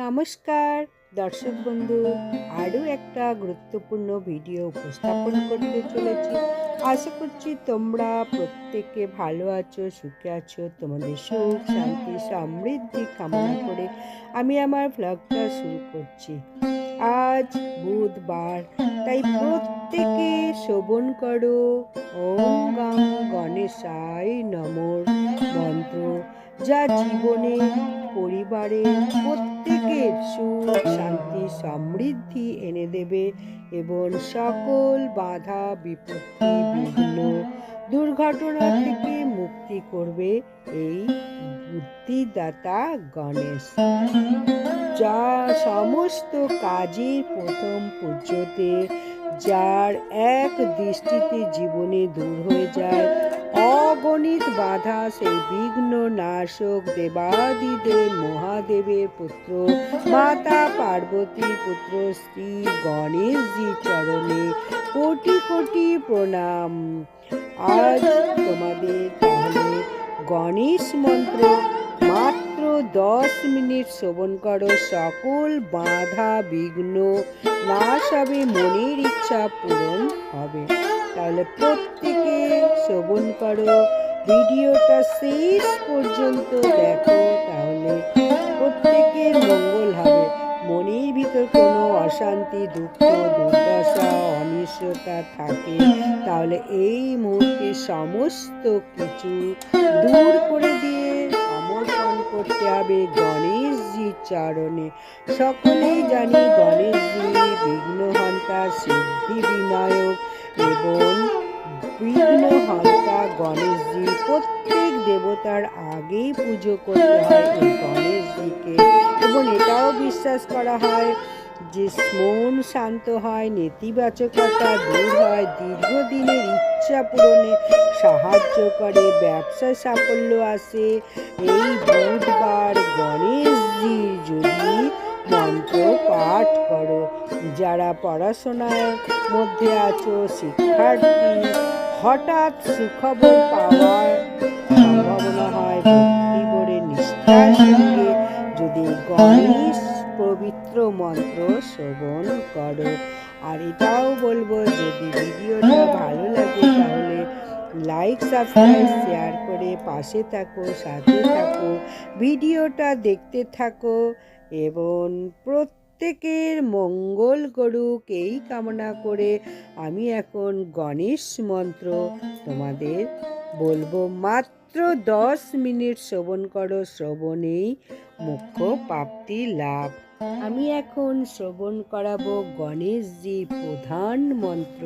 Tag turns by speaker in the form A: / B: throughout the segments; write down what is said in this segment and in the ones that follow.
A: নমস্কার, দর্শক বন্ধু, আরও একটা গুরুত্বপূর্ণ ভিডিও উপস্থাপন করতে চলেছি। আশা করছি তোমরা প্রত্যেকে ভালো আছো, সুখে আছো, তোমাদের সুখ, শান্তি, সমৃদ্ধি কামনা করে আমি আমার ভ্লগটা শুরু করছি। আজ বুধবার, তাই প্রত্যেকে শোভন করো। ওম গাম গণেশায় নমর মন্ত্র, যা জীবনে, পরিবারে প্রত্যেকের সুখ, শান্তি, সমৃদ্ধি এনে দেবে এবং সকল বাধা, বিপত্তি, বিঘ্ন, দুর্ঘটনা থেকে মুক্তি করবে এই বুদ্ধিদাতা গণেশ। যা সমস্ত কাজের প্রথম পূজ্যতে যার এক দৃষ্টিতে জীবনে দূর হয়ে যায় বাধা, সেই বিঘ্ন নাশক দেবাদিদেব মহাদেবের পুত্র। মাতা পার্বতীর পুত্র শ্রী গণেশজি চরণে কোটি কোটি প্রণাম। আজ তোমাদের তাহলে গণেশ মন্ত্র মাত্র দশ মিনিট শ্রবণ করো। সকল বাধা, বিঘ্ন নাশ হবে, মনের ইচ্ছা পূরণ হবে। তাহলে প্রত্যেকে শ্রবণ করো। ভিডিওটা শেষ পর্যন্ত দেখো, তাহলে প্রত্যেকের মঙ্গল হবে। মনের ভিতর কোনো অশান্তি, দুঃখ, দুর্দশা, অনিশ্চয়তা থাকে, তাহলে এই মুহূর্তে সমস্ত কিছু দূর করে দিয়ে সমর্পণ করতে হবে গণেশজির চরণে। সকলেই জানি গণেশজি বিঘ্নহন্তা, সিদ্ধি বিনায়ক এবং বিঘ্নহন্তা গণেশজি প্রত্যেক দেবতার আগেই পুজো করতে হয় এই গণেশজিকে। এবং এটাও বিশ্বাস করা হয় যে মন শান্ত হয়, নেতিবাচকতা দূর হয়, দীর্ঘদিনের ইচ্ছা পূরণে সাহায্য করে ব্যবসায় সাফল্য আসে। এই বুধবার গণেশজি যদি মন্ত্র পাঠ করো যারা পড়াশোনার মধ্যে আছো, শিক্ষার্থী। হঠাৎ সুখবর পাওয়ার সম্ভাবনা হয় ভক্তি করে নিষ্ঠার সঙ্গে। যদি গণেশ পবিত্র মন্ত্র শ্রবণ করো, আর এটাও বলব, যদি ভিডিওটা ভালো লাগে তাহলে লাইক সাবস্ক্রাইব শেয়ার করে পাশে থাকো, সাথে থাকো, ভিডিওটা দেখতে থাকো এবং প্রত্যেকের মঙ্গল করুক এই কামনা করে আমি এখন গণেশ মন্ত্র তোমাদের বলব। মাত্র দশ মিনিট শ্রবণ করো, শ্রবণেই মুখ্য প্রাপ্তি লাভ। আমি এখন শ্রবণ করাবো গণেশজি প্রধান মন্ত্র।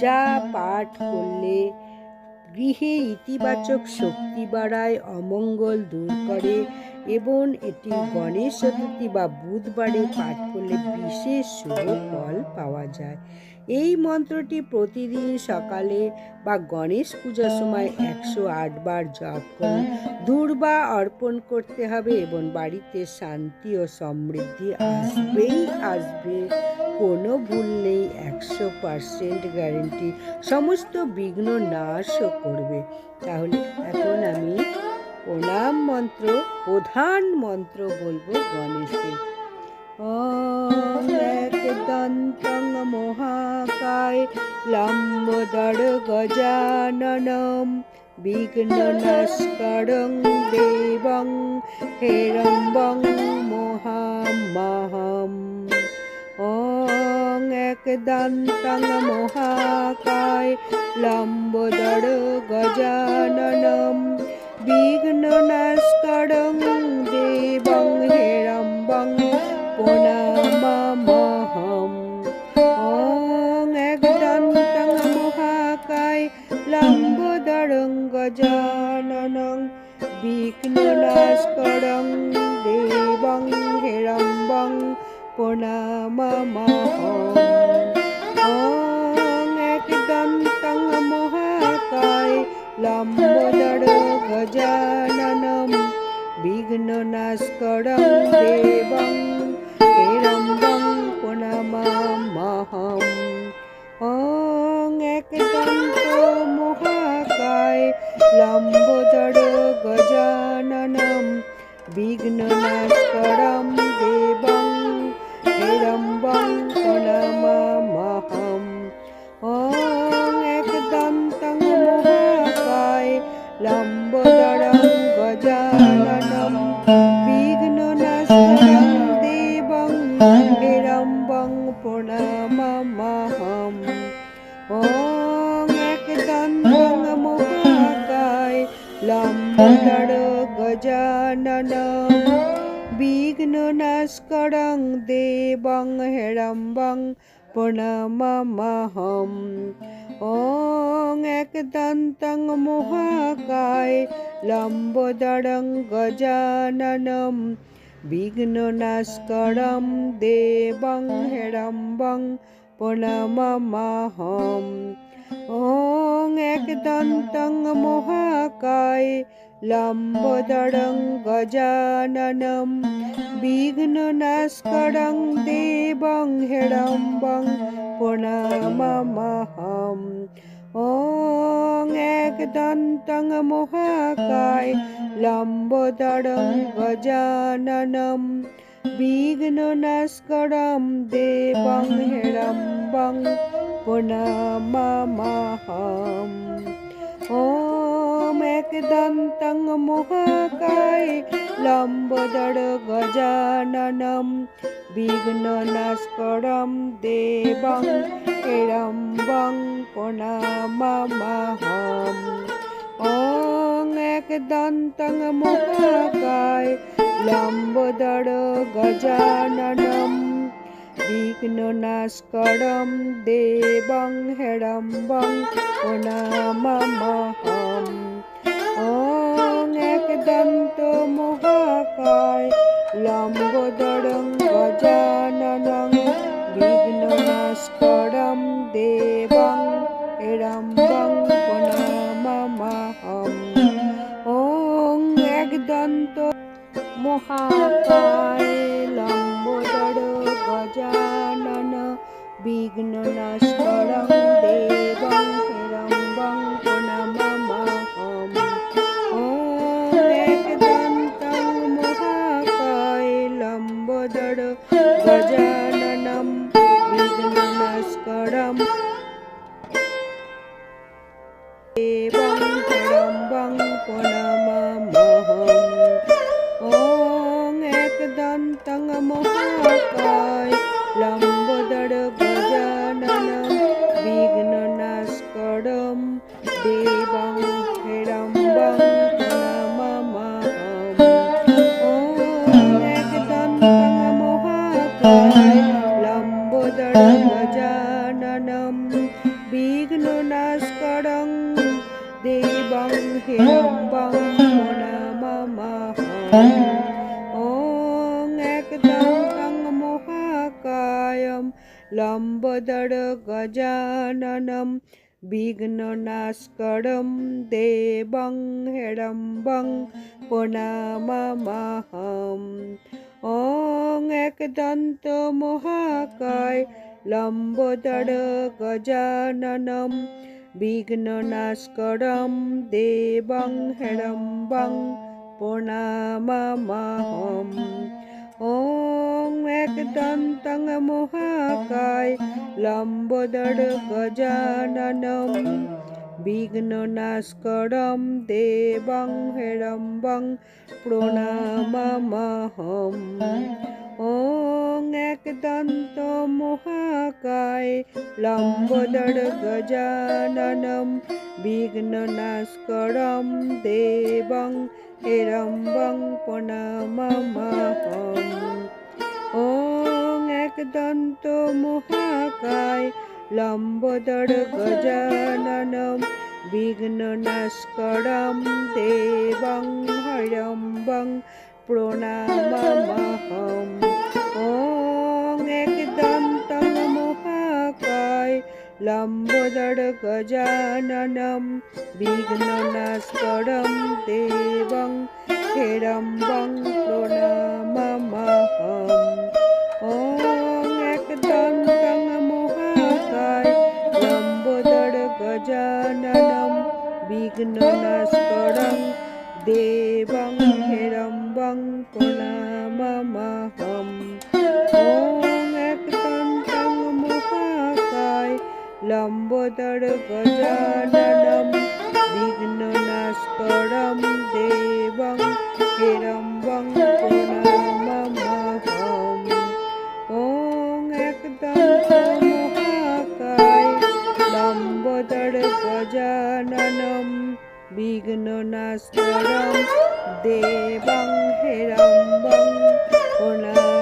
A: যা পাঠ করলে গৃহে ইতিবাচক শক্তি বাড়ায়, অমঙ্গল দূর করে। এবং এটি গণেশ চতুর্থী বা বুধবারে পাঠ করলে বিশেষ শুভ ফল পাওয়া যায়। এই মন্ত্রটি প্রতিদিন সকালে বা গণেশ পূজার সময় একশো বার জপ করুন দূর্বা অর্পণ করতে হবে এবং বাড়িতে শান্তি ও সমৃদ্ধি আসবেই আসবে। কোনো ভুল নেই, একশো পারসেন্ট গ্যারেন্টি। সমস্ত বিঘ্ন নাশও করবে। তাহলে এখন আমি প্রণাম মন্ত্র, প্রধান মন্ত্র বলব গণেশের। एकदन्तं महाकाय लम्बोदर गजाननं विघ्ननस्करं देवं हेरम्बं महामहम् ॐ एकदन्तं महाकाय लम्बोदर বিঘ্ন নাশ করং দেবং হেরম্বং প্রণামামহম অং একদন্তং মহাকায় লম্বোদরং গজাননং বিঘ্ন নাশ করং দেবং হেরম্বং প্রণামামহম लम्बोदरगजाननं विघ्ननास्करं देवं हिरम्बं पुनमामहम् ॐ एकदन्तो महाकाय लम्बोदरगजाननं विघ्ननास्करं देवं हिरम्बं पुनमामहम् प्रणममहम् ॐ एकदन्तमुखाय लम्बड गजानन विघ्ननस्करं देवं हेरम्बं प्रणममहम् ॐ एकदन्तं मोहाकाय लम्बोदरं गजाननम् বিঘ্ননাস্করম দেবং হেড়ম্বং প্রণমমাহম। ওং একদন্তং মহাকায় লম্বোদরং গজাননম। বিঘ্ননাস্করং দেবং হেড়ম্বং প্রণমমাহম। ওং একদন্তং মহাকায় লম্বোদরং গজাননম বিঘ্ননাস্করম দেবং হেড়ম্বং পুনামাহম ওম একদন্তং মহাকায় লম্বোদর গজাননম বিঘ্ননাস্করম দেবং হেড়ম্বং পুনামাহম দন্তং মহাকায় লম্বোদর গজাননম বিঘ্ননাশকরম দেবং হেরম্বং প্রণামমহম অং একদন্ত মহাকায় লম্বোদরং গজাননং মহাকায় লম্বোদর গজানন বিঘ্ননাস্করং দেবং হিরম্বং প্রণমামহম ॐ একদন্तं মহাকায় লম্বোদর গজাননম বিঘ্ননাস্করম নমঃ লম গজাননম বিঘ্ননাস্করম দেবং হেরম্বং প্রণামহম ॐ একদন্ত মহাকায় লম্বদর গজাননম বিঘ্ননাস্করম দেবং হেরম্বং ওং একদন্তং মহাকায় লম্বদর গজাননম বিঘ্ননাশকরম দেবং হেরম্বং প্রণামামহম ওং একদন্ত মহাকায় লম্বদর গজাননম বিঘ্ননাশকরম দেবং হিরম্বং প্রণামামহম ওং একদন্ত মহাকায় লম্বদর গজাননম বিঘ্ননাস্করম দেবং হরম্বং প্রণামামহম ওং একদন্ত মহাকায় লম্বোদর গজাননম বিঘ্ননাস্করম লম্বোদর গজাননম বিঘ্ননাস্করম দেবং হিরম্বং প্রণামহম ॐ একদন্तं মহাকায় লম্বোদর গজাননম বিঘ্ননাস্করম দেবং হেরম্বং প্রণামামহম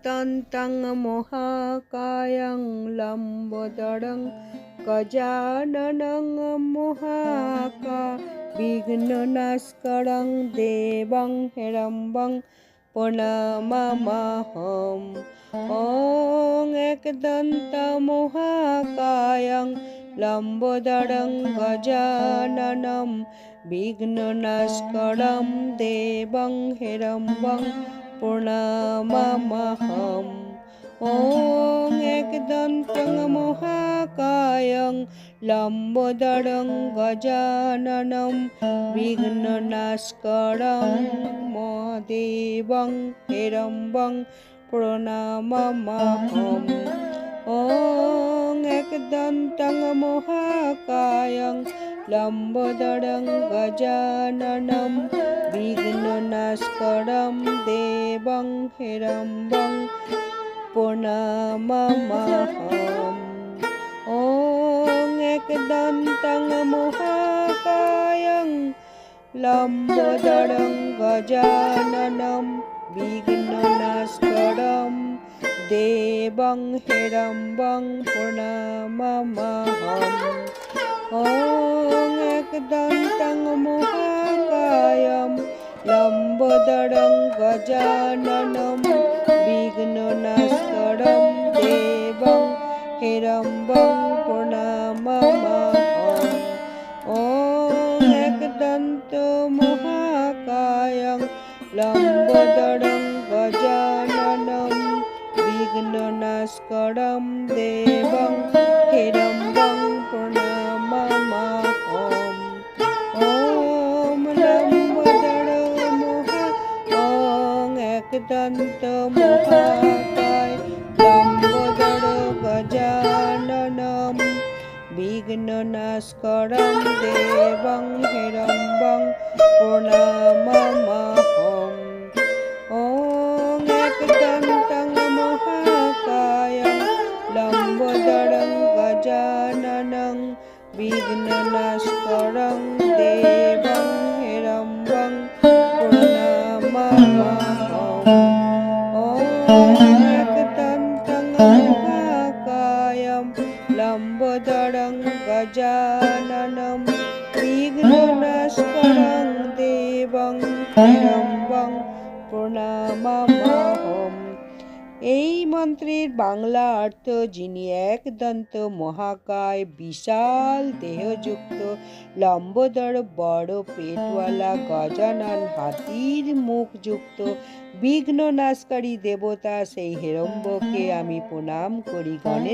A: উদ্দন্तं মহাকায়ং লম্বোদরং গজাননং মহাকা বিঘ্ননাস্করং দেবং হেরম্বং প্রণমামহম ওং একদন্ত মহাকায়ং লম্বোদরং গজাননম বিঘ্ননাস্করম দেবং হেরম্বং প্রণামামহম ওং একদন্তং মহাকায়ং। লম্বোদরং গজাননম। বিঘ্ননাস্করং মদেবং হেরম্বং প্রণামামহম। ॐ एकदन्तं महाकायं लम्बोदरं गजाननं विघ्ननास्करं देवं हिरम्बं पुनममहम् ॐ एकदन्तं महाकायं लम्बोदरं गजाननं विघ्ननास्करम् देवं हिडम्बं प्रणममहम् ॐ एकदन्तं महाकायं लम्बोदरं गजाननं विघ्ननास्तरं देवं हिडम्बं प्रणममहम् ॐ एकदन्तो महाकायं लम्ब বিঘ্ননাশকরম দেবং হিরম্বং প্রণামামাহম ওম নম জড় মোহা ওং একদন্ত মোহাকায় গজাননম বিঘ্ননাশকরম দেবং হিরম্বং প্রণাম এই মন্ত্রের বাংলা অর্থ যিনি একদন্ত মহাকায় বিশাল দেহযুক্ত লম্বদর বড় পেটওয়ালা গজানন হাতির মুখযুক্ত বিঘ্ন নাশকারী দেবতা সেই হেরম্বকে আমি প্রণাম করি গণেশ